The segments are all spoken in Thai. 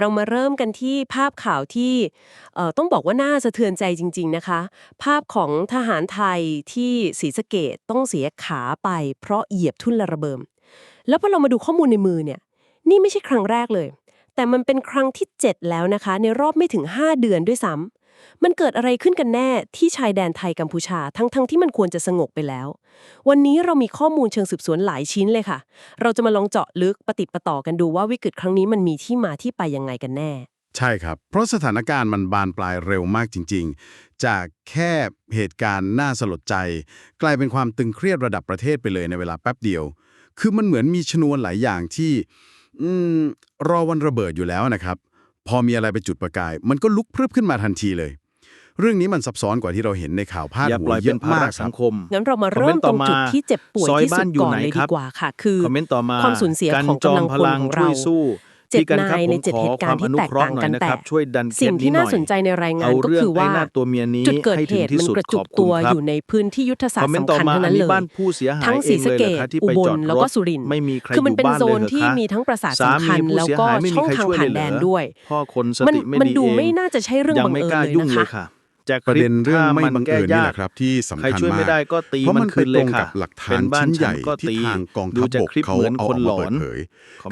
เรามาเริ่มกันที่ภาพข่าวที่ต้องบอกว่าน่าสะเทือนใจจริง ๆนะคะ ภาพของทหารไทยที่ศรีสะเกดต้องเสียขาไป เพราะเหยียบทุ่นละระเบิมแล้วพอเรามาดูข้อมูลในมือเนี่ยนี่ไม่ใช่ครั้งแรกเลย แต่มันเป็นครั้งที่ 7 แล้วนะคะ ในรอบไม่ถึง 5 เดือนด้วยซ้ มันเกิดอะไรขึ้นกันแน่ที่ชายแดนไทยกัมพูชาทั้งๆทที่มันควรจะสงบไปแล้ว วันนี้เรามีข้อมูลเชิงสืบสวนหลายชิ้นเลยค่ะ เราจะมาลองเจาะลึกปฏิปต่อกันดูว่าวิกฤตครั้งนี้มันมีที่มาที่ไปยังไงกันแน่ ใช่ครับ เพราะสถานการณ์มันบานปลายเร็วมากจริง ๆ จากแค่เหตุการณ์น่าสลดใจ กลายเป็นความตึงเครียดระดับประเทศไปเลยในเวลาแป๊บเดียว คือมันเหมือนมีชนวนหลายอย่างที่รอวันระเบิดอยู่แล้วนะครับ พอมีอะไรไปจุดประกาย มันก็ลุกพรึบขึ้นมาทันทีเลย เรื่องนี้มันซับซ้อนกว่าที่เราเห็นในข่าวพาดหัวเยอะมากสังคมงั้นเรามาเริ่มตรงจุดที่เจ็บปวดที่สุดก่อนเลยดีกว่าค่ะ คือความสูญเสียของกำลังพลของเรา เจ็ดนายในเจ็ดเหตุการณ์ที่แตกต่างกันแต่สิ่งที่น่าสนใจในรายงานก็คือว่าตัวเมียนี้จุดเกิดเหตุมันกระจุกตัวอยู่ในพื้นที่ยุทธศาสตร์สำคัญทั้นั้นเลยทั้งศรีสะเกดอุบลแล้วก็สุรินทร์คือมันเป็นโซนที่มีทั้งประสาทสำคัญแล้วก็ช่องทางผ่านแดนด้วยมันดูไม่น่าจะใช่เรื่องบังเอิญเลยนะคะ จะประเด็นเรื่องไม่บังเอิญนี่แหละครับ ที่สำคัญมากเพราะมันเป็ตรงกับหลักฐานชิ้นใหญ่ที่ทางกองทัพบกเขาเอาออกมาเปิดเผย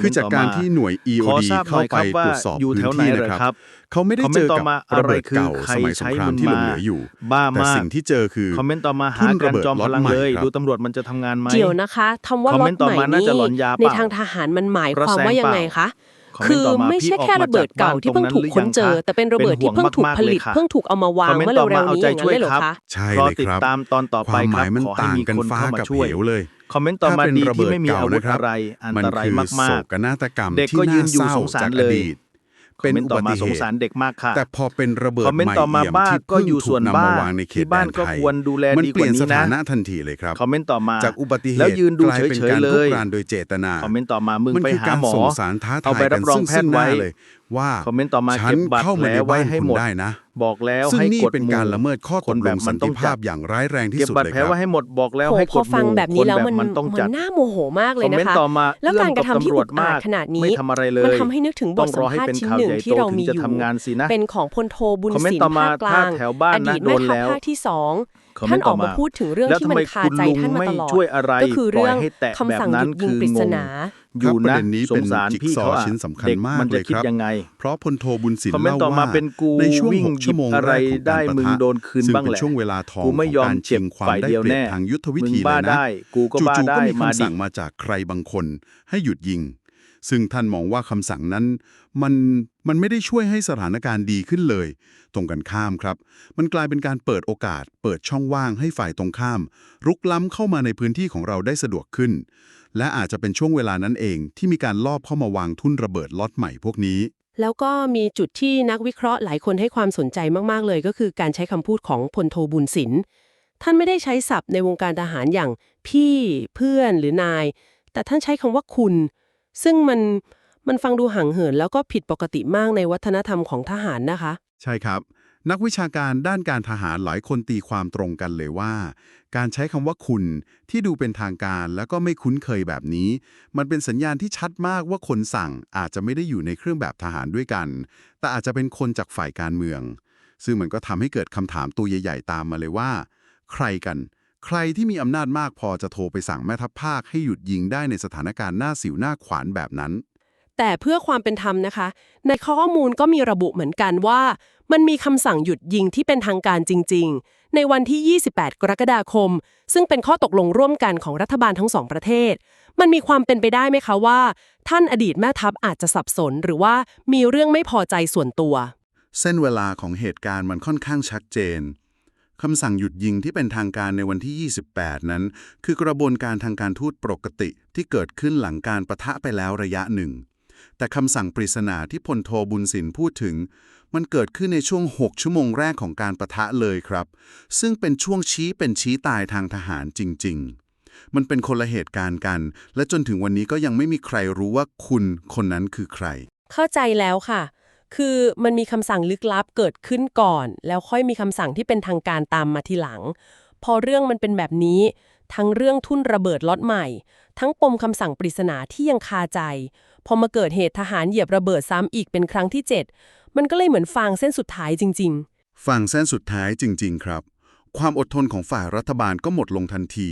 คือจากการที่หน่วย EOD เข้าไปตรวจสอบพื้นที่นะครับเขาไม่ได้เจอกับระเบิดเก่าสมัยสงครามที่หลงเหลืออยู่แต่สิ่งที่เจอคือคอมเมนต์ต่อมาหาการจอมพลังเลยดูตำรวจมันจะทำงานไหมเกี่ยวนะคะคำว่าล็อตใหม่นี้ในทางทหารมันหมายความว่ายังไงคะ คือไม่ใช่แค่ระเบิดเก่าที่เพิ่งถูกค้นเจอ แต่เป็นระเบิดที่เพิ่งถูกผลิตเพิ่งถูกเอามาวางเมื่อเร็วๆนี้อย่างนั้เลยเหรอคะใช่เลยครับตามตอนต่อไปครับขอให้มีคนเข้ามาช่วยเลยคอมเมนต์ต่อมาดีที่ไม่มีอาวุธอะไรอันตรายมากๆโศกนาฏกรรมที่น่าเศร้าจากอดี เป็นอุบัติเหตุสงสารเด็กมากค่ะ แต่พอเป็นระเบิดคอมเมต่อมาบ้าก็อยู่ส่วนบ้านที่บ้านก็คดูแลดนี้นมันเปลี่ยนสถานะทันทีเลยครับคอมเมนต์ต่อมาจากอุบัติเหตุแล้วยืนดูเฉยๆเลยคอมเมนต์ต่อมามึงไปหาหมอเอาไปรับรองแพทย์ไว้เลย ว่าคอมเมนต์ต่อมาฉันเข้ามาในบ้านหมดได้นะ บอกแล้วซึ่งนี่เป็นการละเมิดข้อตกลงสันติภาพอย่างร้ายแรงที่สุดเลยครับเก็บบัตรแผลไว้ให้หมดบอกแล้วให้กดฟังแบบนี้แล้วมันมันน่าโมโหมากเลยนะคะแล้วการกระทำที่อุกอาจขนาดนี้มันทำให้นึกถึงบทสัมภาษณ์ชิ้นหนึ่งที่เรามีอยู่เป็นของพลโทบุญสินภาคกลางอดีตแม่ทัพภาคที่สอง ท่านออกมาพูดถึงเรื่องที่มันคาใจท่านมาตลอดก็คือเรื่องคำสั่งหยุดยิงปริศนาอยู่นะสงสารพี่เขาชิ้นสำคัญมากเลยครับเพราะพลโทบุญสินเล่าว่าในช่วงหกชั่วโมงอะไรได้มือโดนคืนบ้างแหละช่วงเวลาทองกูไม่ยอมเจ็บความได้เปรียบทางยุทธวิธีเลยนะจู่ๆก็มีคำสั่งมาจากใครบางคนให้หยุดยิง ซึ่งท่านมองว่าคำสั่งนั้น มันมันไม่ได้ช่วยให้สถานการณ์ดีขึ้นเลย ตรงกันข้ามครับ มันกลายเป็นการเปิดโอกาส เปิดช่องว่างให้ฝ่ายตรงข้าม รุกล้ำเข้ามาในพื้นที่ของเราได้สะดวกขึ้น และอาจจะเป็นช่วงเวลานั้นเองที่มีการลอบเข้ามาวางทุ่นระเบิดล็อตใหม่พวกนี้แล้วก็มีจุดที่นักวิเคราะห์หลายคนให้ความสนใจมาก ๆ เลย ก็คือการใช้คำพูดของพลโทบุญศิลป์ท่านไม่ได้ใช้ศัพท์ในวงการทหารอย่างพี่เพื่อนหรือนาย แต่ท่านใช้คำว่าคุณ ซึ่งมันมันฟังดูห่างเหินแล้วก็ผิดปกติมากในวัฒนธรรมของทหารนะคะ ใช่ครับ นักวิชาการด้านการทหารหลายคนตีความตรงกันเลยว่า การใช้คำว่าคุณที่ดูเป็นทางการแล้วก็ไม่คุ้นเคยแบบนี้ มันเป็นสัญญาณที่ชัดมากว่าคนสั่งอาจจะไม่ได้อยู่ในเครื่องแบบทหารด้วยกัน แต่อาจจะเป็นคนจากฝ่ายการเมือง ซึ่งมันก็ทำให้เกิดคำถามตัวใหญ่ ๆ ตามมาเลยว่า ใครกัน ใครที่มีอำนาจมากพอจะโทรไปสั่งแม่ทัพภาคให้หยุดยิงได้ในสถานการณ์หน้าสิวหน้าขวานแบบนั้น แต่เพื่อความเป็นธรรมนะคะ ในข้อมูลก็มีระบุเหมือนกันว่า มันมีคำสั่งหยุดยิงที่เป็นทางการจริง ๆ ในวันที่ 28 กรกฎาคม ซึ่งเป็นข้อตกลงร่วมกันของรัฐบาลทั้งสองประเทศ มันมีความเป็นไปได้ไหมคะว่า ท่านอดีตแม่ทัพอาจจะสับสน หรือว่ามีเรื่องไม่พอใจส่วนตัว เส้นเวลาของเหตุการณ์มันค่อนข้างชัดเจน คำสั่งหยุดยิงที่เป็นทางการในวันที่ 28 นั้น คือกระบวนการทางการทูตปกติที่เกิดขึ้นหลังการประทะไปแล้วระยะหนึ่ง แต่คำสั่งปริศนาที่พลโทบุญสินพูดถึง มันเกิดขึ้นในช่วง 6 ชั่วโมงแรกของการประทะเลยครับ ซึ่งเป็นช่วงชี้เป็นชี้ตายทางทหารจริง ๆ มันเป็นคนละเหตุการณ์กัน และจนถึงวันนี้ก็ยังไม่มีใครรู้ว่าคุณคนนั้นคือใคร เข้าใจแล้วค่ะ คือมันมีคำสั่งลึกลับเกิดขึ้นก่อน แล้วค่อยมีคำสั่งที่เป็นทางการตามมาทีหลัง พอเรื่องมันเป็นแบบนี้ ทั้งเรื่องทุ่นระเบิดล็อตใหม่ ทั้งปมคำสั่งปริศนาที่ยังคาใจ พอมาเกิดเหตุทหารเหยียบระเบิดซ้ำอีกเป็นครั้งที่ 7 มันก็เลยเหมือนฟางเส้นสุดท้ายจริงฟังเส้นสุดท้ายจริง ๆ ครับ ความอดทนของฝ่ายรัฐบาลก็หมดลงทันที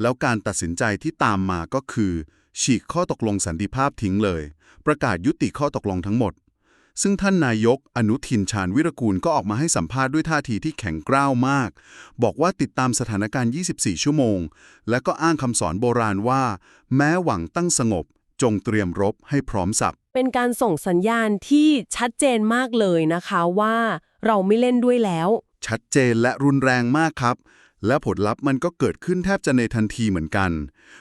แล้วการตัดสินใจที่ตามมาก็คือ ฉีกข้อตกลงสันติภาพทิ้งเลย ประกาศยุติข้อตกลงทั้งหมด ซึ่งท่านนายกอนุทินชาญวิรกูลก็ออกมาให้สัมภาษณ์ด้วยท่าทีที่แข็งกร้าวมาก บอกว่าติดตามสถานการณ์ 24 ชั่วโมง และก็อ้างคำสอนโบราณว่า แม้หวังตั้งสงบ จงเตรียมรบให้พร้อมสับๆเป็นการส่งสัญญาณที่ชัดเจนมากเลยนะคะว่า เราไม่เล่นด้วยแล้ว ชัดเจนและรุนแรงมากครับ และผลลัพธ์มันก็เกิดขึ้นแทบจะในทันทีเหมือนกัน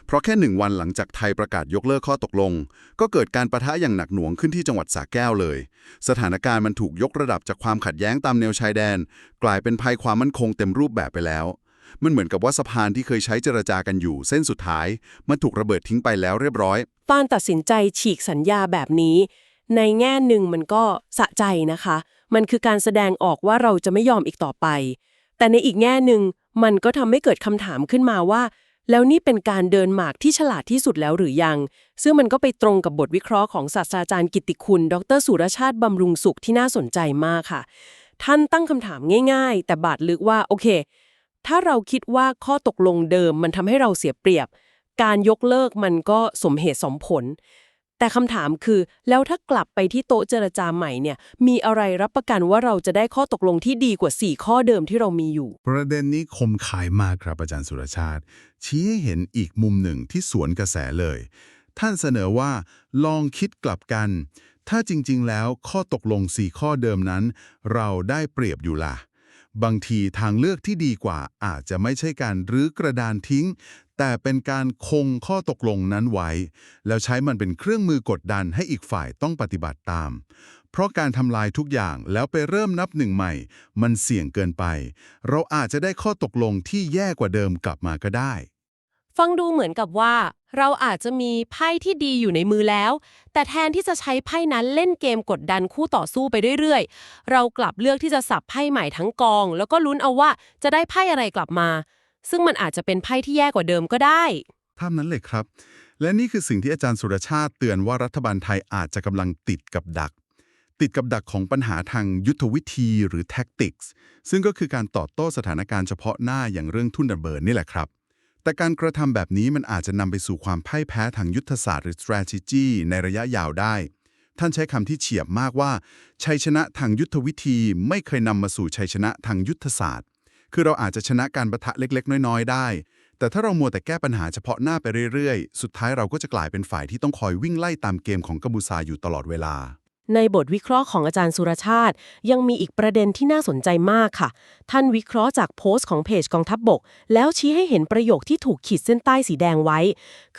เพราะแค่หนึ่งวันหลังจากไทยประกาศยกเลิกข้อตกลง ก็เกิดการประทะอย่างหนักหน่วงขึ้นที่จังหวัดสระแก้วเลย สถานการณ์มันถูกยกระดับจากความขัดแย้งตามแนวชายแดน กลายเป็นภัยความมั่นคงเต็มรูปแบบไปแล้ว มันเหมือนกับว่าสะพานที่เคยใช้เจรจากันอยู่ เส้นสุดท้าย มันถูกระเบิดทิ้งไปแล้วเรียบร้อยฟานตัดสินใจฉีกสัญญาแบบนี้ ในแง่หนึ่งมันก็สะใจนะคะ มันคือการแสดงออกว่าเราจะไม่ยอมอีกต่อไป แต่ในอีกแง่หนึ่ง มันก็ทำให้เกิดคำถามขึ้นมาว่า แล้วนี่เป็นการเดินหมากที่ฉลาดที่สุดแล้วหรือยัง ซึ่งมันก็ไปตรงกับบทวิเคราะห์ของศาสตราจารย์กิตติคุณ ดรสุรชาติบำรุงสุขที่น่าสนใจมากค่ะ ท่านตั้งคำถามง่าย ๆ แต่บาดลึกว่าโอเค ถ้าเราคิดว่าข้อตกลงเดิมมันทำให้เราเสียเปรียบ การยกเลิกมันก็สมเหตุสมผล แต่คำถามคือ แล้วถ้ากลับไปที่โต๊ะเจรจาใหม่เนี่ย มีอะไรรับประกันว่าเราจะได้ข้อตกลงที่ดีกว่า 4 ข้อเดิมที่เรามีอยู่ ประเด็นนี้คมขายมากครับอาจารย์สุรชาติ ชี้ให้เห็นอีกมุมหนึ่งที่สวนกระแสเลย ท่านเสนอว่า ลองคิดกลับกัน ถ้าจริง ๆ แล้วข้อตกลง 4 ข้อเดิมนั้น เราได้เปรียบอยู่ล่ะ บางทีทางเลือกที่ดีกว่าอาจจะไม่ใช่การรื้อกระดานทิ้ง แต่เป็นการคงข้อตกลงนั้นไว้ แล้วใช้มันเป็นเครื่องมือกดดันให้อีกฝ่ายต้องปฏิบัติตาม เพราะการทำลายทุกอย่างแล้วไปเริ่มนับหนึ่งใหม่ มันเสี่ยงเกินไป เราอาจจะได้ข้อตกลงที่แย่กว่าเดิมกลับมาก็ได้ ฟังดูเหมือนกับว่า เราอาจจะมีไพ่ที่ดีอยู่ในมือแล้ว แต่แทนที่จะใช้ไพ่นั้นเล่นเกมกดดันคู่ต่อสู้ไปเรื่อยๆ เรากลับเลือกที่จะสับไพ่ใหม่ทั้งกอง แล้วก็ลุ้นเอาว่าจะได้ไพ่อะไรกลับมา ซึ่งมันอาจจะเป็นไพ่ที่แย่กว่าเดิมก็ได้ท่านั้นเลยครับ และนี่คือสิ่งที่อาจารย์สุรชาติเตือนว่ารัฐบาลไทยอาจจะกำลังติดกับดัก ติดกับดักของปัญหาทางยุทธวิธีหรือ tactics ซึ่งก็คือการตอบโต้สถานการณ์เฉพาะหน้าอย่างเรื่องทุนระเบิดนี่แหละครับ แต่การกระทำแบบนี้มันอาจจะนำไปสู่ความพ่ายแพ้ทางยุทธศาสตร์หรือ strategy ในระยะยาวได้ ท่านใช้คำที่เฉียบมากว่า ชัยชนะทางยุทธวิธีไม่เคยนำมาสู่ชัยชนะทางยุทธศาสตร์ คือเราอาจจะชนะการประทะเล็กๆ น้อยๆ ได้ แต่ถ้าเรามัวแต่แก้ปัญหาเฉพาะหน้าไปเรื่อยๆ สุดท้ายเราก็จะกลายเป็นฝ่ายที่ต้องคอยวิ่งไล่ตามเกมของกัมพูชาอยู่ตลอดเวลา ในบทวิเคราะห์ของอาจารย์สุรชาติ ยังมีอีกประเด็นที่น่าสนใจมากค่ะ ท่านวิเคราะห์จากโพสต์ของเพจกองทัพบบก แล้วชี้ให้เห็นประโยคที่ถูกขีดเส้นใต้สีแดงไว้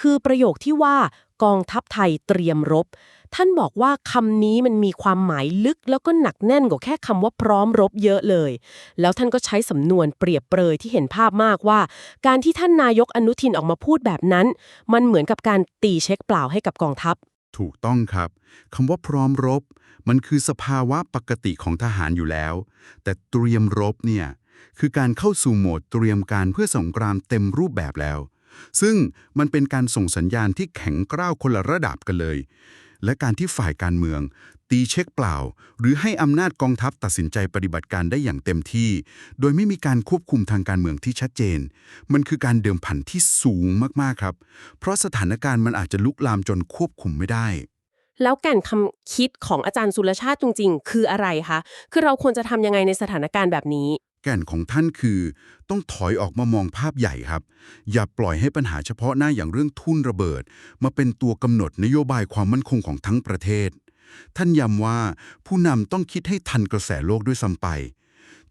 คือประโยคที่ว่ากองทัพไทยเตรียมรบ ท่านบอกว่าคำนี้มันมีความหมายลึกแล้วก็หนักแน่นกว่าแค่คำว่าพร้อมรบเยอะเลย แล้วท่านก็ใช้สำนวนเปรียบเปรยที่เห็นภาพมากว่า การที่ท่านนายกอนุทินออกมาพูดแบบนั้น มันเหมือนกับการตีเช็คเปล่าให้กับกองทัพ ถูกต้องครับคำว่าพร้อมรบ มันคือสภาวะปกติของทหารอยู่แล้ว แต่เตรียมรบเนี่ยคือการเข้าสู่โหมดเตรียมการเพื่อสงครามเต็มรูปแบบแล้ว ซึ่งมันเป็นการส่งสัญญาณที่แข็งกร้าวคนละระดับกันเลย และการที่ฝ่ายการเมือง ตีเช็คเปล่า หรือให้อำนาจกองทัพตัดสินใจปฏิบัติการได้อย่างเต็มที่ โดยไม่มีการควบคุมทางการเมืองที่ชัดเจน มันคือการเดิมพันที่สูงมากๆครับ เพราะสถานการณ์มันอาจจะลุกลามจนควบคุมไม่ได้แล้วแก่นคำคิดของอาจารย์สุรชาติจริงๆ คืออะไรคะ คือเราควรจะทำยังไงในสถานการณ์แบบนี้ ก่นของท่านคือ ต้องถอยออกมามองภาพใหญ่ครับ อย่าปล่อยให้ปัญหาเฉพาะหน้าอย่างเรื่องทุนระเบิด มาเป็นตัวกำหนดนโยบายความมั่นคงของทั้งประเทศ ท่านย้ำว่าผู้นำต้องคิดให้ทันกระแสโลกด้วยซ้ำไป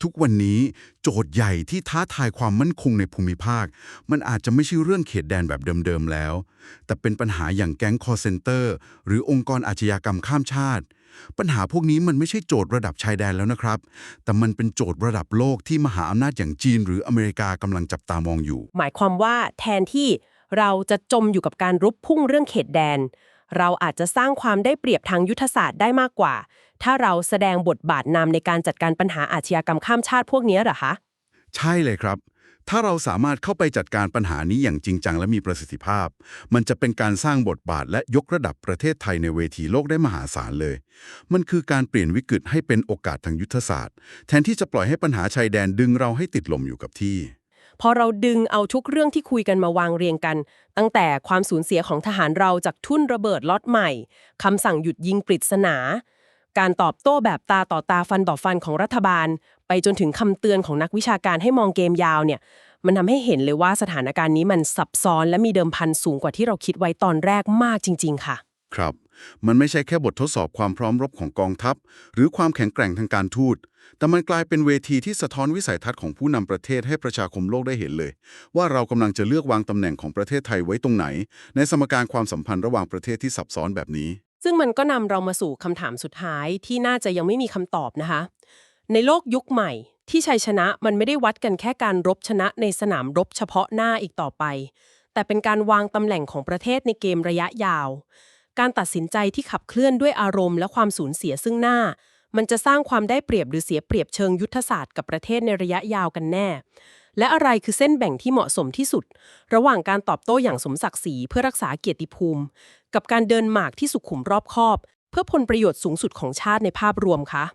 ทุกวันนี้โจทย์ใหญ่ที่ท้าทายความมั่นคงในภูมิภาค มันอาจจะไม่ใช่เรื่องเขตแดนแบบเดิมๆแล้ว แต่เป็นปัญหาอย่างแก๊งคอร์เซนเตอร์ หรือองค์กรอาชญากรรมข้ามชาติ ปัญหาพวกนี้มันไม่ใช่โจทย์ระดับชายแดนแล้วนะครับ แต่มันเป็นโจทย์ระดับโลกที่มหาอำนาจอย่างจีนหรืออเมริกากำลังจับตามองอยู่ หมายความว่าแทนที่เราจะจมอยู่กับการรุบพุ่งเรื่องเขตแดน เราอาจจะสร้างความได้เปรียบทางยุทธศาสตร์ได้มากกว่า ถ้าเราแสดงบทบาทนำในการจัดการปัญหาอาชญากรรมข้ามชาติพวกนี้เหรอคะ ใช่เลยครับ ถ้าเราสามารถเข้าไปจัดการปัญหานี้อย่างจริงจังและมีประสิทธิภาพ มันจะเป็นการสร้างบทบาทและยกระดับประเทศไทยในเวทีโลกได้มหาศาลเลย มันคือการเปลี่ยนวิกฤตให้เป็นโอกาสทางยุทธศาสตร์ แทนที่จะปล่อยให้ปัญหาชายแดนดึงเราให้ติดลมอยู่กับที่ พอเราดึงเอาทุกเรื่องที่คุยกันมาวางเรียงกัน ตั้งแต่ความสูญเสียของทหารเราจากทุ่นระเบิดล็อตใหม่คำสั่งหยุดยิงปริศนา การตอบโต้แบบตาต่อตาฟันต่อฟันของรัฐบาล ไปจนถึงคำเตือนของนักวิชาการให้มองเกมยาวเนี่ย มันทำให้เห็นเลยว่าสถานการณ์นี้มันซับซ้อนและมีเดิมพันสูงกว่าที่เราคิดไว้ตอนแรกมากจริง ๆ ค่ะ ครับ มันไม่ใช่แค่บททดสอบความพร้อมรบของกองทัพ หรือความแข็งแกร่งทางการทูต แต่มันกลายเป็นเวทีที่สะท้อนวิสัยทัศน์ของผู้นำประเทศให้ประชาคมโลกได้เห็นเลย ว่าเรากำลังจะเลือกวางตำแหน่งของประเทศไทยไว้ตรงไหน ในสมการความสัมพันธ์ระหว่างประเทศที่ซับซ้อนแบบนี้ ซึ่งมันก็นำเรามาสู่คำถามสุดท้ายที่น่าจะยังไม่มีคำตอบนะคะ ในโลกยุคใหม่ที่ชัยชนะมันไม่ได้วัดกันแค่การรบชนะในสนามรบเฉพาะหน้าอีกต่อไป แต่เป็นการวางตำแหน่งของประเทศในเกมระยะยาว การตัดสินใจที่ขับเคลื่อนด้วยอารมณ์และความสูญเสียซึ่งหน้า มันจะสร้างความได้เปรียบหรือเสียเปรียบเชิงยุทธศาสตร์กับประเทศในระยะยาวกันแน่ และอะไรคือเส้นแบ่งที่เหมาะสมที่สุด ระหว่างการตอบโต้อย่างสมศักดิ์ศรีเพื่อรักษาเกียรติภูมิ กับการเดินหมากที่สุขุมรอบคอบ เพื่อผลประโยชน์สูงสุดของชาติในภาพรวมคะ